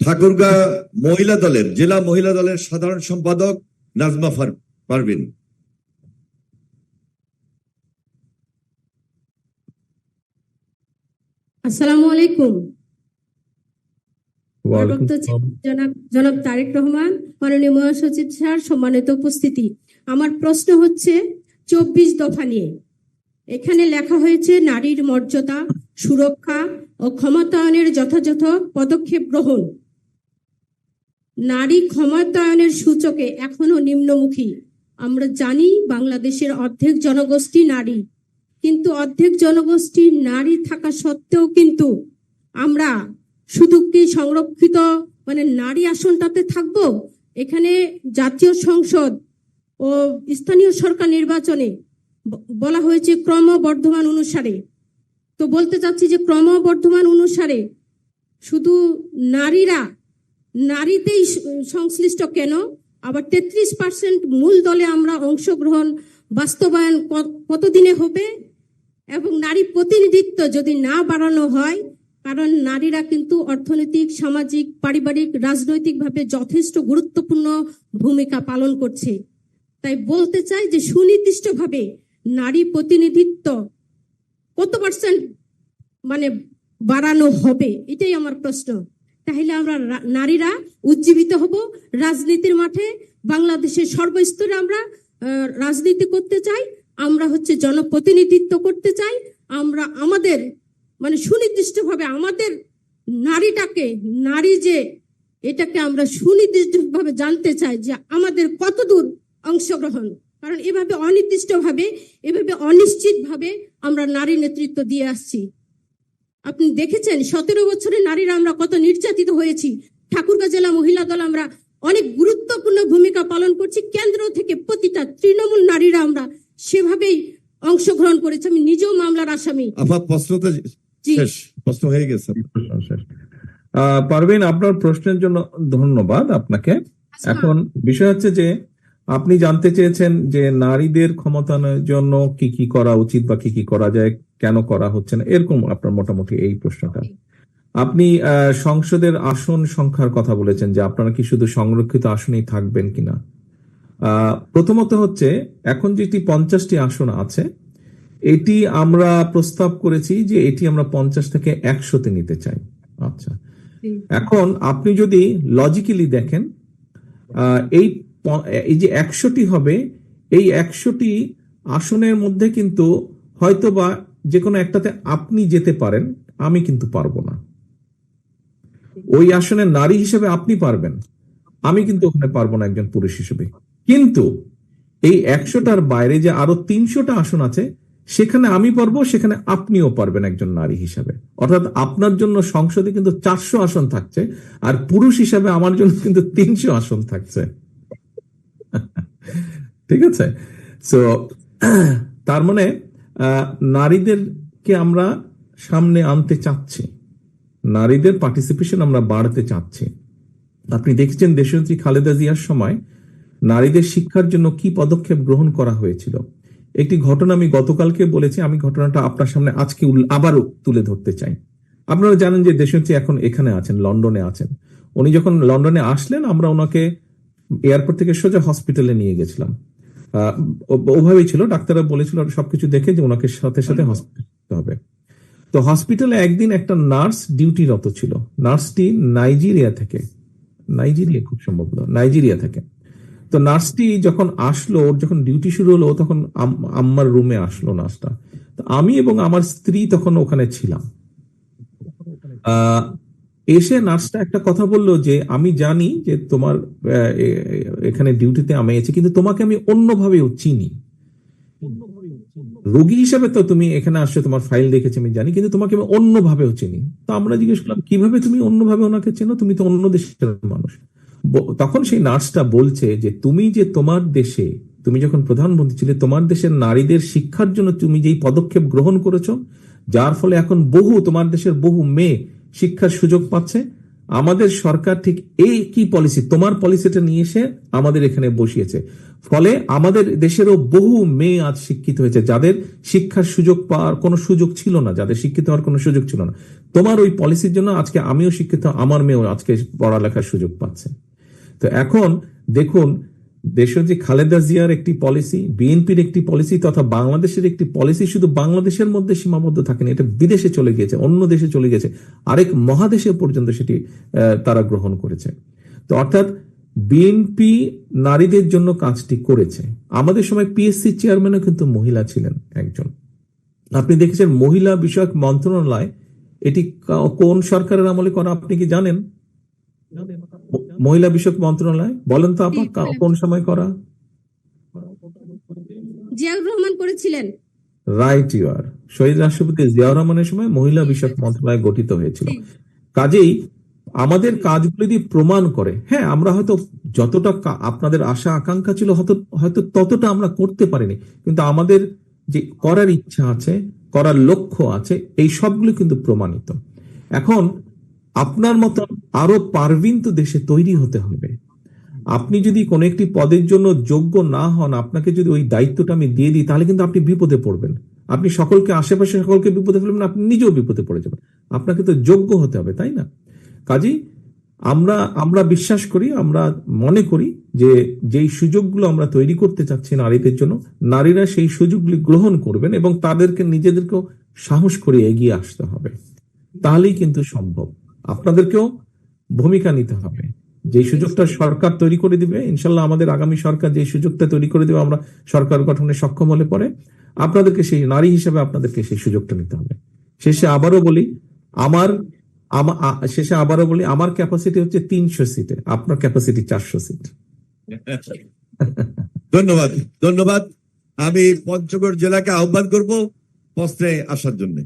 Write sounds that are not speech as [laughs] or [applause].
ঠাকুরগাঁ মহিলা দলের জেলা মহিলা দলের সাধারণ সম্পাদক নাজমা পারভিন। আসসালামু আলাইকুম। জনাব জনাব তারেক রহমান মাননীয় মহাসচিব স্যার সম্মানিত উপস্থিতি। আমার প্রশ্ন হচ্ছে চব্বিশ দফা নিয়ে। এখানে লেখা হয়েছে নারীর মর্যাদা সুরক্ষা ও ক্ষমতায়নের যথাযথ পদক্ষেপ গ্রহণ। নারী ক্ষমতায়নের সূচকে এখনও নিম্নমুখী। আমরা জানি বাংলাদেশের অর্ধেক জনগোষ্ঠী নারী। কিন্তু অর্ধেক জনগোষ্ঠী নারী থাকা সত্ত্বেও কিন্তু আমরা শুধু কি সংরক্ষিত মানে নারী আসনটাতে থাকব? এখানে জাতীয় সংসদ ও স্থানীয় সরকার নির্বাচনে বলা হয়েছে ক্রমবর্ধমান অনুসারে। তো বলতে চাচ্ছি যে ক্রমবর্ধমান অনুসারে শুধু নারীরা নারীতেই সংশ্লিষ্ট কেন? আবার তেত্রিশ পার্সেন্ট মূল দলে আমরা অংশগ্রহণ বাস্তবায়ন কতদিনে হবে? এবং নারী প্রতিনিধিত্ব যদি না বাড়ানো হয়, কারণ নারীরা কিন্তু অর্থনৈতিক, সামাজিক, পারিবারিক, রাজনৈতিকভাবে যথেষ্ট গুরুত্বপূর্ণ ভূমিকা পালন করছে। তাই বলতে চাই যে সুনির্দিষ্টভাবে নারী প্রতিনিধিত্ব কত পার্সেন্ট মানে বাড়ানো হবে? এটাই আমার প্রশ্ন। তাহলে আমরা নারীরা উজ্জীবিত হব রাজনীতির মাঠে। বাংলাদেশের সর্বস্তরে আমরা রাজনীতি করতে চাই, আমরা হচ্ছে জনপ্রতিনিধিত্ব করতে চাই, আমরা আমাদের মানে সুনির্দিষ্টভাবে আমাদের নারীটাকে, নারী যে এটাকে আমরা সুনির্দিষ্টভাবে জানতে চাই যে আমাদের কতদূর অংশগ্রহণ। কারণ এভাবে অনির্দিষ্টভাবে, এভাবে অনিশ্চিতভাবে আমরা নারী নেতৃত্ব দিয়ে আসছি। আপনি দেখেছেন সতেরো বছরের নারীরা আমরা কত নির্যাতিত হয়েছি। ঠাকুরগাঁ জেলা মহিলা দল আমরা অনেক গুরুত্বপূর্ণ ভূমিকা পালন করছি। কেন্দ্র থেকে প্রতিটা তৃণমূল নারীরা আমরা সেভাবেই অংশগ্রহণ করেছি। আমি নিজেও মামলার আসামি। আফা প্রশ্ন তো জি। শেষ। প্রশ্ন হয়ে গেছে। পারভিন আপনার প্রশ্নের জন্য ধন্যবাদ আপনাকে। আচ্ছা, এখন বিষয় হচ্ছে যে আপনি জানতে চেয়েছেন যে নারীদের ক্ষমতায়নের জন্য কি কি করা উচিত বা কি কি করা যায় কেন করা হচ্ছে না? এরকম আপনার মোটামুটি এই প্রশ্নটা। আপনি সংসদের আসন সংখ্যার কথা বলেছেন যে আপনারা কি শুধু সংরক্ষিত আসনেই থাকবেন কিনা? আহ, প্রথমত হচ্ছে এখন যেটি পঞ্চাশটি আসন আছে এটি আমরা প্রস্তাব করেছি যে এটি আমরা পঞ্চাশ থেকে একশোতে নিতে চাই। আচ্ছা। এখন আপনি যদি লজিক্যালি দেখেন আহ, এই এই যে একশোটি হবে, এই একশোটি আসনের মধ্যে কিন্তু হয়তোবা যে কোনো একটাতে আপনি যেতে পারেন, আমি কিন্তু পারব না। ওই আসনে নারী হিসেবে আপনি পারবেন, আমি কিন্তু ওখানে পারব না একজন পুরুষ হিসেবে। কিন্তু এই একশোটার বাইরে যে আরও তিনশোটা আসন আছে, সেখানে আমি পারব, সেখানে আপনিও পারবেন একজন নারী হিসাবে। অর্থাৎ আপনার জন্য সংসদে কিন্তু চারশো আসন থাকছে, আর পুরুষ হিসাবে আমার জন্য কিন্তু তিনশো আসন থাকছে। ঠিক আছে? সো [clears throat] তার মানে নারীদেরকে আমরা সামনে আনতে চাচ্ছি। নারীদের পার্টিসিপেশন আমরা বাড়াতে চাচ্ছি। আপনি দেখেছেন দেশনেত্রী খালেদা জিয়ার সময় নারীদের শিক্ষার জন্য কি পদক্ষেপ গ্রহণ করা হয়েছিল? একটি ঘটনা আমি গতকালকে বলেছি, আমি ঘটনাটা আপনার সামনে আজকে আবারও তুলে ধরতে চাই। আপনারা জানেন যে দেশনেত্রী এখন এখানে আছেন, লন্ডনে আছেন। উনি যখন লন্ডনে আসলেন, আমরা ওনাকে এয়ারপোর্ট থেকে সোজা হসপিটালে নিয়ে গেছিলাম। ওভাবেই ছিল ডাক্তাররা বলেছিল সবকিছু দেখে যে ওনাকে সাথে সাথে হসপিটাল হবে। তো হসপিটালে একদিন একটা নার্স ডিউটিরত ছিল। নার্সটি নাইজেরিয়া থেকে। নাইজেরিয়া খুব সম্ভব নাইজেরিয়া থেকে। তো নার্সটি যখন আসলো ওর যখন ডিউটি শুরু হলো তখন আম- আম্মার রুমে আসলো নার্সটা। তো আমি এবং আমার স্ত্রী তখন ওখানে ছিলাম। আহ, এসে নার্সটা একটা কথা বলল যে, আমি জানি যে তোমার এখানে ডিউটিতে আমি আছি, কিন্তু তোমাকে আমি অন্যভাবেও চিনি। রোগী হিসাবে তো তুমি এখানে আসছো, তোমার ফাইল দেখেছি, আমি জানি, কিন্তু তোমাকে আমি চিনি। তো আমরা জিজ্ঞেস করলাম, কীভাবে তুমি অন্যভাবে ওনাকে চেনো? তুমি তো অন্য দেশের মানুষ। তখন সেই নার্সটা বলছে যে, তুমি যে তোমার দেশে, তুমি যখন প্রধানমন্ত্রী ছিলে, তোমার দেশের নারীদের শিক্ষার জন্য তুমি যেই পদক্ষেপ গ্রহণ করেছ, যার ফলে এখন বহু, তোমার দেশের বহু মেয়ে শিক্ষার সুযোগ পাচ্ছে। আমাদের সরকার ঠিক এই কি পলিসি তোমার পলিসিটা নিয়ে এসে আমাদের এখানে বসিয়েছে। ফলে আমাদের দেশেরও বহু মেয়ে আজ শিক্ষিত হয়েছে, যাদের শিক্ষার সুযোগ পাওয়ার কোনো সুযোগ ছিল না, যাদের শিক্ষিত হওয়ার কোনো সুযোগ ছিল না। তোমার ওই পলিসির জন্য আজকে আমিও শিক্ষিত, আমার মেয়েও আজকে পড়ালেখার সুযোগ পাচ্ছে। তো এখন দেখুন দেশজি খালেদা জিয়ার একটি পলিসি বিএনপির একটি পলিসি তথা বাংলাদেশের একটি পলিসি শুধু বাংলাদেশের মধ্যে সীমাবদ্ধ থাকেনি, এটা বিদেশে চলে গিয়েছে, অন্য দেশে চলে গেছে আরেক মহাদেশে পর্যন্ত সেটি তারা গ্রহণ করেছে। তো অর্থাৎ বিএনপি নারীদের জন্য কাজটি করেছে। আমাদের সময় পিএসসি চেয়ারম্যানও কিন্তু মহিলা ছিলেন একজন। আপনি দেখেছেন মহিলা বিষয়ক মন্ত্রণালয়, এটি কোন সরকারের আমলে করা, আপনি কি জানেন মহিলা বিষয়ক মন্ত্রণালয় বলেন তো আপা কোন সময় করা? জিয়াউর রহমান করেছিলেন। রাইট ইউ আর শহীদ রাষ্ট্রপতি জিয়াউর রহমানের সময় মহিলা বিষয়ক মন্ত্রণালয় গঠিত হয়েছিল। কাজেই আমাদের কাজগুলো যদি প্রমাণ করে হ্যাঁ আমরা হয়তো যতটা আপনাদের আশা আকাঙ্ক্ষা ছিল হয়তো হয়তো ততটা আমরা করতে পারিনি। কিন্তু আমাদের যে করার ইচ্ছা আছে করার লক্ষ্য আছে এই সবগুলো কিন্তু প্রমাণিত। এখন আপনার মতো আরও পারবিন তো দেশে তৈরি হতে হবে। আপনি যদি কোনো একটি পদের জন্য যোগ্য না হন, আপনাকে যদি ওই দায়িত্বটা আমি দিয়ে দিই, তাহলে কিন্তু আপনি বিপদে পড়বেন। আপনি সকলকে, আশেপাশে সকলকে বিপদে ফেলবেন আপনি নিজেও বিপদে পড়ে যাবেন। আপনাকে তো যোগ্য হতে হবে, তাই না? কাজেই আমরা আমরা বিশ্বাস করি, আমরা মনে করি যে যেই সুযোগগুলো আমরা তৈরি করতে চাচ্ছি নারীদের জন্য, নারীরা সেই সুযোগগুলি গ্রহণ করবেন এবং তাদেরকে নিজেদেরকেও সাহস করে এগিয়ে আসতে হবে। তাহলেই কিন্তু সম্ভব। আপনাদেরকেও ভূমিকা নিতে হবে। যে সুযোগটা সরকার তৈরি করে দিবে, ইনশাল্লাহ আমাদের আগামী সরকার যে সুযোগটা তৈরি করে দিবে, আমরা সরকার গঠনে সক্ষম হলে পরে আপনাদেরকে সেই নারী হিসেবে আপনাদেরকে সেই সুযোগটা নিতে হবে। শেষে আবারও বলি, আমার শেষে আবারও বলি, আমার ক্যাপাসিটি হচ্ছে তিনশো সিটে, আপনার ক্যাপাসিটি চারশো সিট। [laughs] ধন্যবাদ ধন্যবাদ। আমি পঞ্চগড় জেলাকে আহ্বান করব প্রশ্নে আসার জন্য।